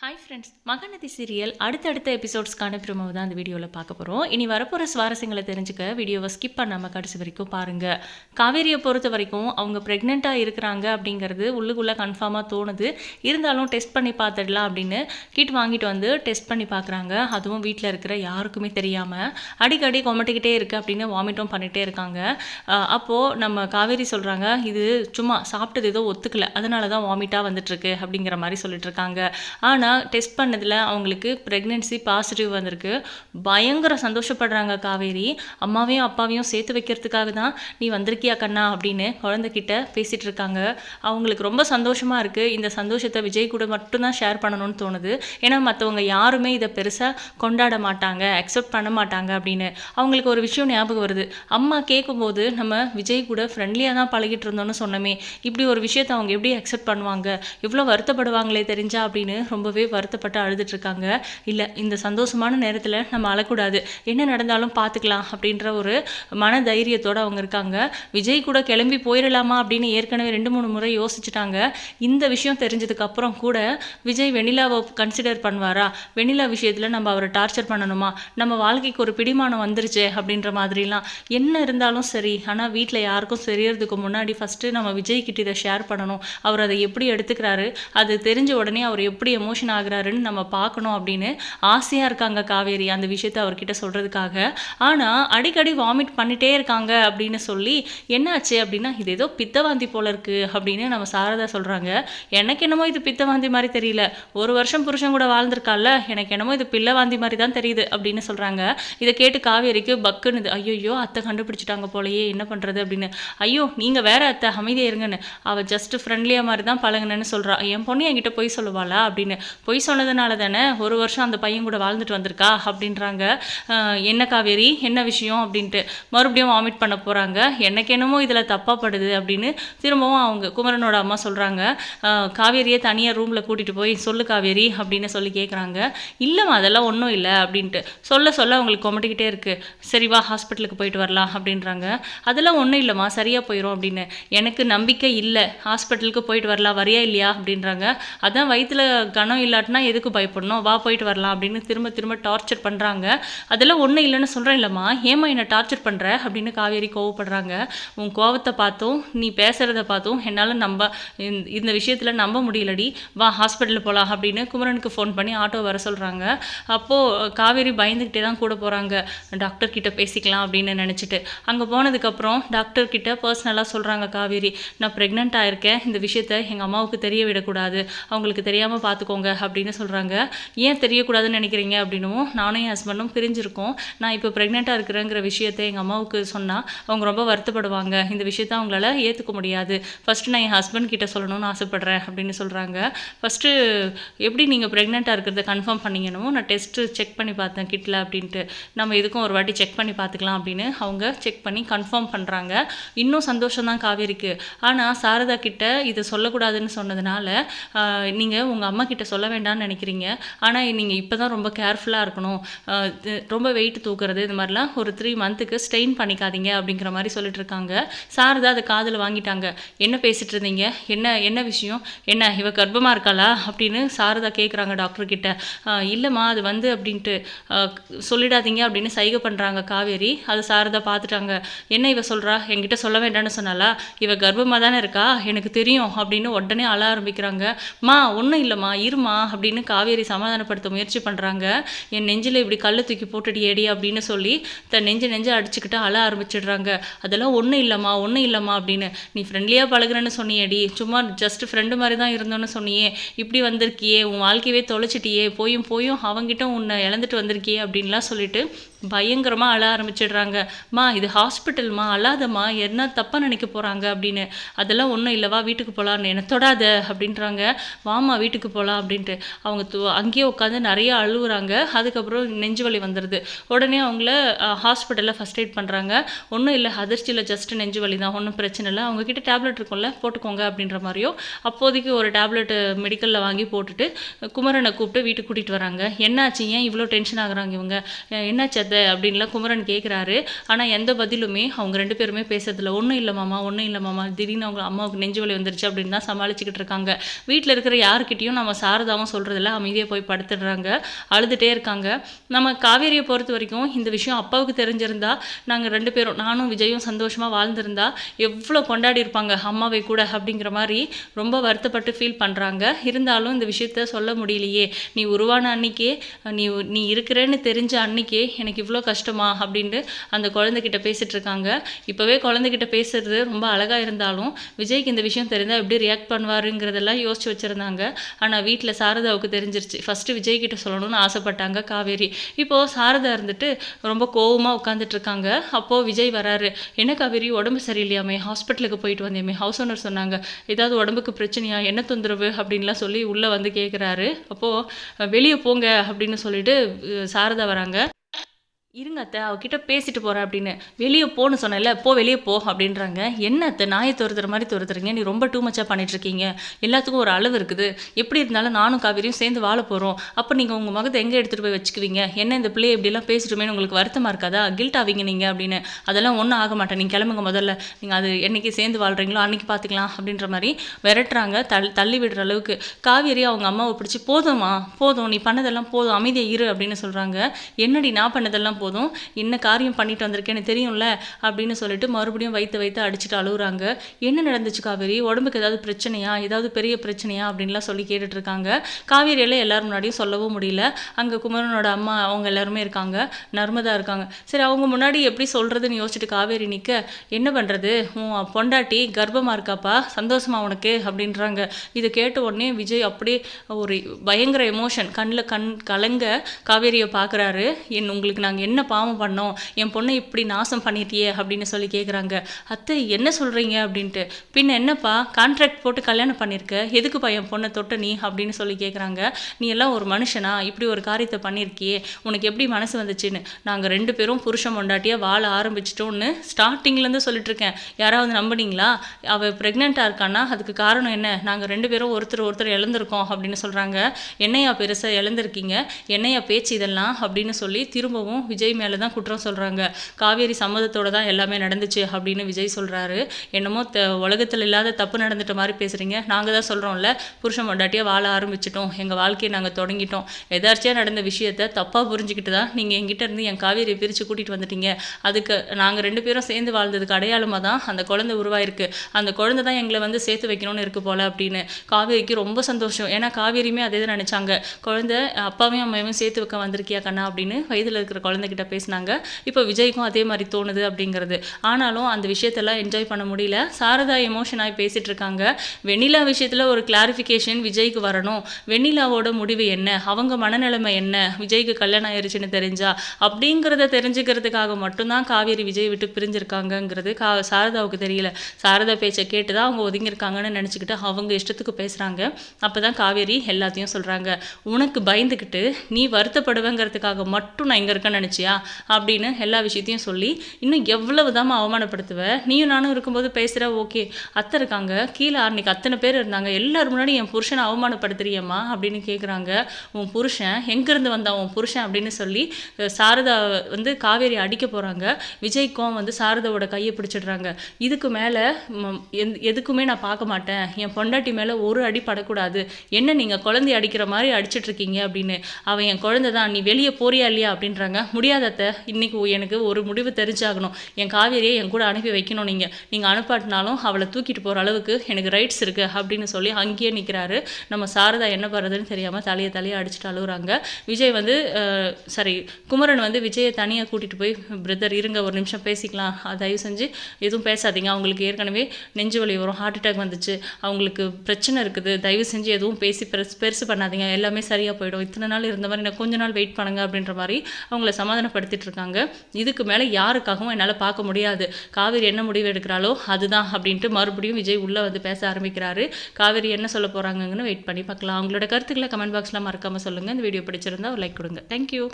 Hi friends Mahanadi serial அடுத்தடுத்த எபிசோட்ஸ்க்கான promo தான் அந்த வீடியோவில் பார்க்க போகிறோம் இனி வரப்போகிற சுவாரஸ்யங்களை தெரிஞ்சுக்க வீடியோவை ஸ்கிப் பண்ணாமல் கடைசி வரைக்கும் பாருங்கள் காவேரியை பொறுத்த வரைக்கும் அவங்க ப்ரெக்னெண்ட்டாக இருக்கிறாங்க அப்படிங்கிறது உள்ளுக்குள்ளே கன்ஃபார்மாக தோணுது. இருந்தாலும் டெஸ்ட் பண்ணி பார்த்துடலாம் அப்படின்னு கிட் வாங்கிட்டு வந்து டெஸ்ட் பண்ணி பார்க்குறாங்க. அதுவும் வீட்டில் இருக்கிற யாருக்குமே தெரியாமல் அடிக்கடி கொமட்டிக்கிட்டே இருக்குது அப்படின்னு வாமிட்டும் பண்ணிகிட்டே இருக்காங்க. அப்போது நம்ம காவேரி சொல்கிறாங்க இது சும்மா சாப்பிட்டது ஏதோ ஒத்துக்கல. அதனால தான் வாமிட்டாக வந்துட்டுருக்கு அப்படிங்கிற மாதிரி சொல்லிட்டு இருக்காங்க. ஆனால் டெஸ்ட் பண்ணதில் அவங்களுக்கு ப்ரெக்னென்சி பாசிட்டிவ் வந்திருக்கு. பயங்கர சந்தோஷப்படுறாங்க காவேரி. அம்மாவையும் அப்பாவையும் சேர்த்து வைக்கிறதுக்காக தான் நீ வந்திருக்கியா கண்ணா அப்படின்னு குழந்தைகிட்ட பேசிகிட்டு இருக்காங்க. அவங்களுக்கு ரொம்ப சந்தோஷமாக இருக்குது இந்த சந்தோஷத்தை விஜய் கூட மட்டும்தான் ஷேர் பண்ணணும்னு தோணுது. ஏன்னா மற்றவங்க யாருமே இதை பெருசாக கொண்டாட மாட்டாங்க அக்செப்ட் பண்ண மாட்டாங்க அப்படின்னு. அவங்களுக்கு ஒரு விஷயம் ஞாபகம் வருது. அம்மா கேட்கும்போது நம்ம விஜய் கூட ஃப்ரெண்ட்லியாக தான் பழகிட்டு இருந்தோம்னு சொன்னோமே. இப்படி ஒரு விஷயத்தை அவங்க எப்படி அக்செப்ட் பண்ணுவாங்க? இவ்வளோ வருத்தப்படுவாங்களே தெரிஞ்சா அப்படின்னு ரொம்பவே வருத்தப்பட்டு அழுதுட்ருக்காங்க. இல்லை இந்த சந்தோஷமான நேரத்தில் நம்ம அழக்கூடாது. என்ன நடந்தாலும் பார்த்துக்கலாம் அப்படின்ற ஒரு மன தைரியத்தோடு அவங்க இருக்காங்க. விஜய் கூட கிளம்பி போயிடலாமா அப்படின்னு ஏற்கனவே ரெண்டு மூணு முறை யோசிச்சுட்டாங்க. இந்த விஷயம் தெரிஞ்சதுக்கப்புறம் கூட விஜய் வெண்ணிலாவை கன்சிடர் பண்ணுவாரா? வெண்ணிலா விஷயத்தில் நம்ம அவரை டார்ச்சர் பண்ணணுமா? நம்ம வாழ்க்கைக்கு ஒரு பிடிமானம் வந்துருச்சு அப்படின்ற மாதிரிலாம். என்ன இருந்தாலும் சரி ஆனால் வீட்டில் யாருக்கும் தெரியறதுக்கு முன்னாடி ஃபஸ்ட்டு நம்ம விஜய் கிட்ட இதை ஷேர் பண்ணணும். அவர் அதை எப்படி எடுத்துக்கிறாரு? அது தெரிஞ்ச உடனே அவர் எப்படி எமோஷன் ஆகுறாருன்னு நம்ம பார்க்கணும் அப்படின்னு ஆசையாக இருக்காங்க காவேரி அந்த விஷயத்தை அவர்கிட்ட சொல்கிறதுக்காக ஆனால் அடிக்கடி வாமிட் பண்ணிட்டே இருக்காங்க அப்படின்னு சொல்லி என்னாச்சு? அப்படின்னா இது ஏதோ பித்தவாந்தி போல இருக்குது அப்படின்னு நம்ம சாரதா சொல்கிறாங்க எனக்கு என்னமோ இது பித்தவாந்தி மாதிரி தெரியல. ஒரு வருஷம் புருஷன் கூட வாழ்ந்திருக்கால எனக்கு என்னமோ இது பிள்ளவாந்தி மாதிரி தான் தெரியுது அப்படின்னு சொல்கிறாங்க இதை கேட்டு காவேரிக்கு பக்குன்னு ஐயோ அத்தை கண்டுபிடிச்சிட்டாங்க போலயே என்ன பண்ணுறது அப்படின்னு. ஐயோ நீங்கள் வேற அத்தை அமைதியாக இருங்கன்னு. அவள் ஜஸ்ட் ஃப்ரெண்ட்லியாக மாதிரி தான் பழகுனேன்னு சொல்கிறா என் பொண்ணு என்கிட்ட பொய் சொல்லுவாளா? அப்படின்னு. பொய் சொன்னதுனால தானே ஒரு வருஷம் அந்த பையன் கூட வாழ்ந்துட்டு வந்திருக்கா அப்படின்றாங்க. என்ன காவேரி? என்ன விஷயம்? அப்படின்ட்டு மறுபடியும் வாமிட் பண்ண போகிறாங்க எனக்கு என்னமோ இதில் தப்பாப்படுது அப்படின்னு திரும்பவும் அவங்க குமரனோட அம்மா சொல்கிறாங்க காவேரியை தனியாக ரூமில் கூட்டிகிட்டு போய் சொல்லு காவேரி அப்படின்னு சொல்லி கேட்குறாங்க இல்லைம்மா அதெல்லாம் ஒன்றும் இல்லை அப்படின்ட்டு சொல்ல சொல்ல அவங்களுக்கு கொமட்டிக்கிட்டே இருக்குது சரி வா ஹாஸ்பிட்டலுக்கு போயிட்டு வரலாம் அப்படின்றாங்க. அதெல்லாம் ஒன்றும் இல்லைம்மா சரியாக போயிடும் அப்படின்னு. எனக்கு நம்பிக்கை இல்லை. ஹாஸ்பிட்டலுக்கு போயிட்டு வரலாம் வரியா இல்லையா அப்படின்றாங்க. அதான் வயிற்றில் கனம் இல்லாட்டினா எதுக்கு பயப்படணும்? வா போயிட்டு வரலாம் அப்படின்னு திரும்ப திரும்ப டார்ச்சர் பண்ணுறாங்க அதெல்லாம் ஒன்றும் இல்லைன்னு சொல்கிறேன் இல்லைம்மா. ஏம்மா என்னை டார்ச்சர் பண்ணுற அப்படின்னு காவேரி கோவப்படுறாங்க. உன் கோவத்தை பார்த்தும் நீ பேசுகிறத பார்த்தும் என்னால் நம்ப இந்த- இந்த விஷயத்தில் நம்ப முடியலடி. வா ஹாஸ்பிட்டல் போகலாம் அப்படின்னு குமரனுக்கு ஃபோன் பண்ணி ஆட்டோ வர சொல்கிறாங்க அப்போது காவேரி பயந்துக்கிட்டே தான் கூட போகிறாங்க டாக்டர் கிட்ட பேசிக்கலாம் அப்படின்னு நினச்சிட்டு. அங்கே போனதுக்கப்புறம் டாக்டர் கிட்ட பர்சனலாக சொல்கிறாங்க காவேரி. நான் ப்ரெக்னென்ட் ஆயிருக்கேன் இந்த விஷயத்த எங்கள் அம்மாவுக்கு தெரிய விடக்கூடாது. அவங்களுக்கு தெரியாமல் பார்த்துக்கோங்க. அப்படின்னு சொல்கிறாங்க ஏன் தெரியக்கூடாதுன்னு நினைக்கிறீங்க அப்படின்னும் நானும் என் ஹஸ்பண்டும் பிரிஞ்சிருக்கோம். நான் இப்போ ப்ரெக்னெண்ட்டாக இருக்கிறேங்கிற விஷயத்தை எங்கள் அம்மாவுக்கு சொன்னால் அவங்க ரொம்ப வருத்தப்படுவாங்க. இந்த விஷயத்த அவங்களால ஏற்றுக்க முடியாது. ஃபஸ்ட்டு நான் என் ஹஸ்பண்ட் கிட்டே சொல்லணும்னு ஆசைப்பட்றேன் அப்படின்னு சொல்கிறாங்க ஃபஸ்ட்டு எப்படி நீங்கள் ப்ரெக்னெண்ட்டாக இருக்கிறத கன்ஃபார்ம் பண்ணிங்கன்னு நான் டெஸ்ட்டு செக் பண்ணி பார்த்தேன் கிட்டில் அப்படின்ட்டு. நம்ம இதுக்கும் ஒரு வாட்டி செக் பண்ணி பார்த்துக்கலாம் அப்படின்னு அவங்க செக் பண்ணி கன்ஃபார்ம் பண்ணுறாங்க இன்னும் சந்தோஷம் தான் காவேரிக்கு. ஆனால் சாரதா கிட்ட இதை சொல்லக்கூடாதுன்னு சொன்னதுனால நீங்கள் உங்கள் அம்மா கிட்ட சொல்ல சொல்ல வேண்டாம்னு நினைக்கிறீங்க. ஆனால் நீங்கள் இப்போ தான் ரொம்ப கேர்ஃபுல்லாக இருக்கணும். ரொம்ப வெயிட் தூக்குறது இது மாதிரிலாம் ஒரு த்ரீ மந்த்துக்கு ஸ்ட்ரெயின் பண்ணிக்காதீங்க அப்படிங்கிற மாதிரி சொல்லிட்டு இருக்காங்க. சாரதா அதை காதில் வாங்கிட்டாங்க. என்ன பேசிகிட்டு இருந்தீங்க? என்ன என்ன விஷயம்? என்ன இவ கர்ப்பமாக இருக்காளா? அப்படின்னு சாரதா கேட்குறாங்க டாக்டர் கிட்ட. இல்லைம்மா அது வந்து அப்படின்ட்டு சொல்லிடாதீங்க அப்படின்னு சைகை பண்ணுறாங்க காவேரி. அது சாரதா பார்த்துட்டாங்க என்ன இவ சொல்கிறா என்கிட்ட சொல்ல வேண்டாம்னு சொன்னாலா இவ கர்ப்பமாக தானே இருக்கா? எனக்கு தெரியும் அப்படின்னு உடனே அழ ஆரம்பிக்கிறாங்க. மா ஒன்றும் இல்லைம்மா. இருமா அப்படின்னு காவேரி சமாதானப்படுத்த முயற்சி பண்ணுறாங்க என் நெஞ்சில் இப்படி கல் தூக்கி போட்டுடி ஏடி அப்படின்னு சொல்லி தன் நெஞ்சு நெஞ்சு அடிச்சுக்கிட்டு அழ ஆரம்பிச்சிடுறாங்க. அதெல்லாம் ஒன்றும் இல்லைம்மா ஒன்றும் இல்லைம்மா அப்படின்னு. நீ ஃப்ரெண்ட்லியாக பழகுறேன்னு சொன்னியேடி. சும்மா ஜஸ்ட் ஃப்ரெண்டு மாதிரி தான் இருந்தோன்னு சொன்னியே. இப்படி வந்திருக்கியே உன் வாழ்க்கையவே தொலைச்சிட்டியே. போயும் போயும் அவங்கிட்ட உன்னை இழந்துட்டு வந்திருக்கியே அப்படின்லாம் சொல்லிட்டு பயங்கரமாக அழ ஆரம்பிச்சிடுறாங்க. மா இது ஹாஸ்பிட்டல்மா அழாதம்மா. என்ன தப்பாக நினைக்க போகிறாங்க அப்படின்னு. அதெல்லாம் ஒன்றும் இல்லைவா? வீட்டுக்கு போகலான்னு என்ன தொடாத. அப்படின்றாங்க. வாமா வீட்டுக்கு போகலாம் அப்படின்ட்டு. அவங்க து- அங்கேயே உட்காந்து நிறைய அழுகுறாங்க அதுக்கப்புறம் நெஞ்சு வலி வந்துடுது உடனே அவங்கள ஹாஸ்பிட்டலில் ஃபஸ்ட் எய்ட் பண்ணுறாங்க ஒன்றும் இல்லை. அதிர்ச்சியில் ஜஸ்ட் நெஞ்சு வலி தான். ஒன்றும் பிரச்சனை இல்லை. அவங்கக்கிட்ட டேப்லெட் இருக்கும்ல போட்டுக்கோங்க. அப்படின்ற மாதிரியோ அப்போதைக்கு ஒரு டேப்லெட் மெடிக்கலில் வாங்கி போட்டுட்டு குமரனை கூப்பிட்டு வீட்டுக்கு கூட்டிகிட்டு வராங்க. என்னாச்சு? ஏன் இவ்வளோ டென்ஷன் ஆகுறாங்க இவங்க? என்னாச்சு? அத்தை அப்படின்லாம் குமரன் கேட்குறாரு ஆனால் எந்த பதிலுமே அவங்க ரெண்டு பேருமே பேசுறதில்ல. ஒன்றும் இல்லை மாமா ஒன்றும் இல்லை மாமா. திடீர்னு அவங்க அம்மாவுக்கு நெஞ்சு வலி வந்துருச்சு அப்படின்னு தான் சமாளிச்சுக்கிட்டு இருக்காங்க. வீட்டில் இருக்கிற யாருக்கிட்டையும் நம்ம சாரதாவும் சொல்கிறதில்ல அமைதியாக போய் படுத்துடுறாங்க. அழுதுகிட்டே இருக்காங்க. நம்ம காவேரியை பொறுத்த வரைக்கும் இந்த விஷயம் அப்பாவுக்கு தெரிஞ்சிருந்தா நாங்கள் ரெண்டு பேரும் நானும் விஜயும் சந்தோஷமாக வாழ்ந்திருந்தா எவ்வளோ கொண்டாடி இருப்பாங்க அம்மாவை கூட அப்படிங்கிற மாதிரி ரொம்ப வருத்தப்பட்டு ஃபீல் பண்ணுறாங்க இருந்தாலும் இந்த விஷயத்த சொல்ல முடியலையே. நீ உருவான அன்னைக்கே நீ நீ இருக்கிறேன்னு தெரிஞ்ச அன்னைக்கே எனக்கு இவ்வளோ கஷ்டமா அப்படின்ட்டு அந்த குழந்தைகிட்ட பேசிகிட்டு இருக்காங்க. இப்போவே குழந்தைகிட்ட பேசுறது ரொம்ப அழகாக இருந்தாலும் விஜய்க்கு இந்த விஷயம் தெரிந்தால் எப்படி ரியாக்ட் பண்ணுவாருங்கிறதெல்லாம் யோசிச்சு வச்சுருந்தாங்க. ஆனால் வீட்டில் சாரதாவுக்கு தெரிஞ்சிருச்சு. ஃபஸ்ட்டு விஜய் கிட்ட சொல்லணும்னு ஆசைப்பட்டாங்க காவேரி. இப்போது சாரதா இருந்துட்டு ரொம்ப கோவமாக உட்காந்துட்டு இருக்காங்க. அப்போது விஜய் வராரு. என்ன காவேரி உடம்பு சரியில்லையாமே? ஹாஸ்பிட்டலுக்கு போயிட்டு வந்தேமே. ஹவுஸ் ஓனர் சொன்னாங்க. ஏதாவது உடம்புக்கு பிரச்சனையா? என்ன தொந்தரவு? அப்படின்லாம் சொல்லி உள்ளே வந்து கேட்குறாரு அப்போது வெளியே போங்க அப்படின்னு சொல்லிட்டு சாரதா வராங்க. இருங்க அத்தை அவகிட்ட பேசிட்டு போகிறேன் அப்படின்னு. வெளியே போன்னு சொன்னேன்ல போ வெளியே போ அப்படின்றாங்க. என்ன அத்தை நாயை துரத்துற மாதிரி துரத்துறீங்க? நீ ரொம்ப டூ மச்சாக பண்ணிட்டுருக்கீங்க. எல்லாத்துக்கும் ஒரு அளவு இருக்குது. எப்படி இருந்தாலும் நானும் காவிரியும் சேர்ந்து வாழ போகிறோம் அப்போ நீங்கள் உங்கள் மகத்தை எங்கே எடுத்துகிட்டு போய் வச்சுக்குவீங்க? என்ன இந்த பிள்ளை இப்படிலாம் பேசிட்டுமேனு உங்களுக்கு வருத்தமாக இருக்காதா? கில்ட் ஆவீங்க நீங்கள் அப்படின்னு. அதெல்லாம் ஒன்றும் ஆக மாட்டேன். நீங்கள் கிளம்புங்க முதல்ல. நீங்கள் அது என்றைக்கு சேர்ந்து வாழ்கிறீங்களோ அன்னைக்கு பார்த்துக்கலாம் அப்படின்ற மாதிரி விரட்டுறாங்க. தள் தள்ளி விடுற அளவுக்கு. காவேரி அவங்க அம்மாவை பிடிச்சி போதும்மா போதும். நீ பண்ணதெல்லாம் போதும். அமைதியாக இரு அப்படின்னு சொல்கிறாங்க என்னடி நான் பண்ணதெல்லாம் போதும் என்ன காரியம் பண்ணிட்டு வந்திருக்கேன்னு தெரியும்ல? அப்படின்னு சொல்லிட்டு மறுபடியும் வைத்து வைத்து அடிச்சுட்டு அழுகுறாங்க என்ன நடந்துச்சு காவேரி? உடம்புக்கு ஏதாவது பிரச்சனையா? ஏதாவது பெரிய பிரச்சனையா? அப்படின்லாம் சொல்லி கேட்டுட்ருக்காங்க. காவேரியில் எல்லாரும் முன்னாடியும் சொல்லவும் முடியல. அங்கே குமரனோட அம்மா அவங்க எல்லாருமே இருக்காங்க. நர்மதா இருக்காங்க. சரி அவங்க முன்னாடி எப்படி சொல்கிறதுன்னு யோசிச்சுட்டு காவேரி நிற்க என்ன பண்ணுறது உன் பொண்டாட்டி கர்ப்பமாக இருக்காப்பா? சந்தோஷமா உனக்கு? அப்படின்றாங்க. இதை கேட்ட உடனே விஜய் அப்படியே ஒரு பயங்கர எமோஷன் கண்ணில் கண் கலங்க காவேரியை பார்க்குறாரு. என் உங்களுக்கு நாங்கள் என்ன பாவம் பண்ணோம்? என் பொண்ணை இப்படி நாசம் பண்ணிட்டியே அப்படின்னு சொல்லி கேட்குறாங்க அத்தை என்ன சொல்கிறீங்க அப்படின்ட்டு. பின்ன என்னப்பா கான்ட்ராக்ட் போட்டு கல்யாணம் பண்ணியிருக்க எதுக்குப்பா என் பொண்ணை தொட்ட நீ? அப்படின்னு சொல்லி கேட்குறாங்க நீ எல்லாம் ஒரு மனுஷனா? இப்படி ஒரு காரியத்தை பண்ணியிருக்கியே உனக்கு எப்படி மனசு வந்துச்சுன்னு? நாங்கள் ரெண்டு பேரும் புருஷன் பொண்டாட்டியாக வாழ ஆரம்பிச்சிட்டோன்னு ஸ்டார்டிங்லேருந்து சொல்லிட்டு இருக்கேன். யாராவது நம்புனீங்களா? அவள் ப்ரெக்னெண்ட்டாக இருக்கான்னா அதுக்கு காரணம் என்ன? நாங்கள் ரெண்டு பேரும் ஒருத்தர் ஒருத்தர் இழந்திருக்கோம் அப்படின்னு சொல்கிறாங்க என்னையா பெருசாக இழந்திருக்கீங்க? என்னையா பேச்சு இதெல்லாம்? அப்படின்னு சொல்லி திரும்பவும் விஜய் மேலே தான் குற்றம் சொல்கிறாங்க காவேரி சம்மதத்தோட தான் எல்லாமே நடந்துச்சு அப்படின்னு விஜய் சொல்கிறாரு என்னமோ த உலகத்தில் இல்லாத தப்பு நடந்துட்ட மாதிரி பேசுகிறீங்க நாங்கள் தான் சொல்கிறோம்ல புருஷன் பொண்டாட்டியாக வாழ ஆரம்பிச்சிட்டோம். எங்கள் வாழ்க்கையை நாங்கள் தொடங்கிட்டோம். எதார்ச்சியாக நடந்த விஷயத்த தப்பாக புரிஞ்சுக்கிட்டு தான் நீங்கள் எங்கிட்ட இருந்து என் காவேரியை பிரித்து கூட்டிகிட்டு வந்துட்டீங்க. அதுக்கு நாங்கள் ரெண்டு பேரும் சேர்ந்து வாழ்ந்ததுக்கு அடையாளமாக தான் அந்த குழந்தை உருவாயிருக்கு. அந்த குழந்தை தான் எங்களை வந்து சேர்த்து வைக்கணும்னு இருக்கு போல அப்படின்னு காவேரிக்கு ரொம்ப சந்தோஷம். ஏன்னா காவேரியுமே அதே தான் நினச்சாங்க. குழந்தை அப்பாவையும் அம்மாவையும் சேர்த்து வைக்க வந்திருக்கியா கண்ணா அப்படின்னு வயதில் இருக்கிற குழந்தைகிட்ட பேசினாங்க. இப்போ விஜய்க்கும் அதே மாதிரி தோணுது அப்படிங்கிறது. ஆனாலும் அந்த விஷயத்தெல்லாம் என்ஜாய் பண்ண முடியல. சாரதா எமோஷன் ஆகி பேசிட்டு இருக்காங்க வெண்ணிலா விஷயத்தில் ஒரு கிளாரிஃபிகேஷன் விஜய்க்கு வரணும். வெண்ணிலாவோட முடிவு என்ன? அவங்க மனநிலைமை என்ன? விஜய்க்கு கல்யாணம் ஆயிடுச்சுன்னு தெரிஞ்சா? அப்படிங்கிறத தெரிஞ்சுக்கிறதுக்காக மட்டும்தான் காவேரி விஜய் விட்டு பிரிஞ்சிருக்காங்கங்கிறது கா சாரதாவுக்கு தெரியல. சாரதா பேச்சை கேட்டு தான் அவங்க ஒதுங்கியிருக்காங்கன்னு நினச்சிக்கிட்டு அவங்க இஷ்டத்துக்கு பேசுகிறாங்க அப்போ தான் காவேரி எல்லாத்தையும் சொல்கிறாங்க உனக்கு பயந்துக்கிட்டு நீ வருத்தப்படுவேங்கிறதுக்காக மட்டும் நான் இங்கே இருக்கேன்னு நினச்சியா அப்படின்னு எல்லா விஷயத்தையும் சொல்லி இன்னும் எவ்வளவு தான் அவமானப்படுத்துவ? நீயும் நானும் இருக்கும்போது பேசுகிற ஓகே அத்தை இருக்காங்க. கீழே அன்னைக்கு அத்தனை பேர் இருந்தாங்க. எல்லாரும் முன்னாடி என் புருஷனை அவமானப்படுத்துறியம்மா? அப்படின்னு கேட்குறாங்க உன் புருஷன் எங்கேருந்து வந்தான்? உன் புருஷன்? அப்படின்னு சொல்லி சாரதா வந்து காவேரி அடிக்க போகிறாங்க விஜய்க்கும் வந்து சாரதாவோட கையை பிடிச்சிடுறாங்க. இதுக்கு மேலே எதுக்குமே நான் பார்க்க மாட்டேன். என் பொண்டாட்டி மேலே ஒரு அடி படக்கூடாது. என்ன நீங்கள் குழந்தைய அடிக்கிற மாதிரி அடிச்சிட்டு இருக்கீங்க அப்படின்னு. அவன் என் குழந்தை தான் நீ வெளியே போறியா இல்லையா அப்படின்றாங்க. முடிய முடியாதத்த இன்றைக்கி எனக்கு ஒரு முடிவு தெரிஞ்சாகணும். என் காவேரியை என் கூட அனுப்பி வைக்கணும் நீங்கள் நீங்கள் அனுப்பாட்டினாலும் அவளை தூக்கிட்டு போகிற அளவுக்கு எனக்கு ரைட்ஸ் இருக்குது அப்படின்னு சொல்லி அங்கேயே நிற்கிறாரு நம்ம சாரதா என்ன பண்ணுறதுன்னு தெரியாமல் தலையை தலையை அடிச்சுட்டு அழுகுறாங்க விஜய் வந்து சாரி குமரன் வந்து விஜயை தனியாக கூட்டிகிட்டு போய் பிரதர் இருங்க ஒரு நிமிஷம் பேசிக்கலாம். தயவு செஞ்சு எதுவும் பேசாதீங்க. அவங்களுக்கு ஏற்கனவே நெஞ்சு வலி வரும் ஹார்ட் அட்டாக் வந்துச்சு. அவங்களுக்கு பிரச்சனை இருக்குது. தயவு செஞ்சு எதுவும் பேசி பெருசு பெருசு பண்ணாதீங்க. எல்லாமே சரியாக போயிடும். இத்தனை நாள் இருந்த மாதிரி நான் கொஞ்ச நாள் வெயிட் பண்ணுங்க அப்படின்ற மாதிரி அவங்கள சமாதானப்படுத்திட்டு இருக்காங்க இதுக்கு மேலே யாருக்காகவும் என்னால் பார்க்க முடியாது. காவேரி என்ன முடிவு எடுக்கிறாளோ அதுதான் அப்படின்ட்டு மறுபடியும் விஜய் உள்ளே வந்து பேச ஆரம்பிக்கிறாரு. காவேரி என்ன சொல்ல போகிறாங்கன்னு வெயிட் பண்ணி பார்க்கலாம். அவங்களோட கருத்துக்களை கமெண்ட் பாக்ஸில் மறக்காமல் சொல்லுங்கள் இந்த வீடியோ பிடிச்சிருந்தா ஒரு லைக் கொடுங்க. தேங்க்யூ